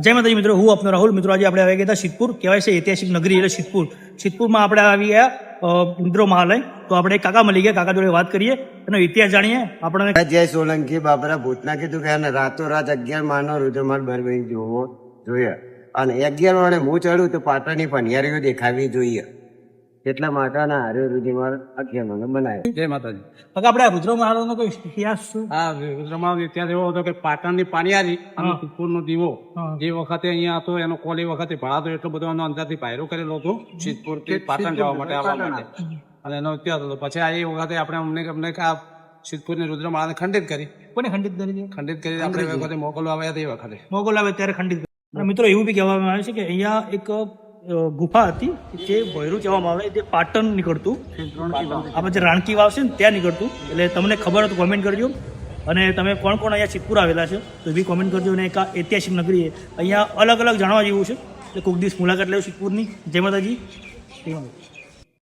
જય માતાજી મિત્રો, હું આપનો રાહુલ. મિત્રો, આજે આપણે આવી ગયા સિદ્ધપુર. કહેવાય છે ઐતિહાસિક નગરી એટલે સિદ્ધપુર. સિદ્ધપુરમાં આપણે આવી ગયા ઇન્દ્રો મહાલય. તો આપણે કાકા મળી ગયા. કાકા જોડે વાત કરીએ, એનો ઇતિહાસ જાણીએ. આપણને જય સોલંકી બાબરા ભૂતના કીધું કે એને રાતોરાત અગિયાર માનો રુદ્રમાલ બરબરી જોવો જોઈએ. અને અગિયાર માણે હું ચડું તો પાટણની પનિયારીઓ દેખાવી જોઈએ. એટલા માટાના આર્ય અગિયાર માનો બનાવ્યો. જય માતાજી. કાકા આપણે રુદ્ર મહારાજનો કોઈ ઇતિહાસ શું? હા રુદ્ર મહારાજ ઇતિહાસ એવો હતો કે પાટણની પાણીયારી અને સિદ્ધપુરનો દીવો. જે વખતે અહીંયા હતો એનો કોલ એ વખતે ભરાતો એટલો બધો એનો અંદરથી પાયરો કરેલો હતો સિદ્ધપુરથી પાટણ જવા માટે આવવા માટે. અને એનો ઇતિહાસ હતો. પછી આ એ વખતે આપણે અમને અમને કે આ સિદ્ધપુરની રુદ્રમાળાને ખંડિત કરી. કોને ખંડિત કરી ખંડિત કરી આપણે વખતે મોકલવા આવ્યા તે વખતે. મોકલવા આવે ત્યારે ખંડિત. મિત્રો એવું બી કહેવામાં આવે છે કે અહીંયા એક ગુફા હતી જે ભૈરું કહેવામાં આવે, જે પાટણ નીકળતું. આપણે જે રાણકી વાવ છે ને, ત્યાં નીકળતું. એટલે તમને ખબર હોય તો કોમેન્ટ કરજો. અને તમે કોણ કોણ અહીંયા સિદ્ધપુર આવેલા છે, તો બી કોમેન્ટ કરજો. અને એક ઐતિહાસિક નગરી અહીંયા અલગ અલગ જાણવા જેવું છે. એટલે કોઈક દિવસ મુલાકાત લેવું સિદ્ધપુરની. જય માતાજી.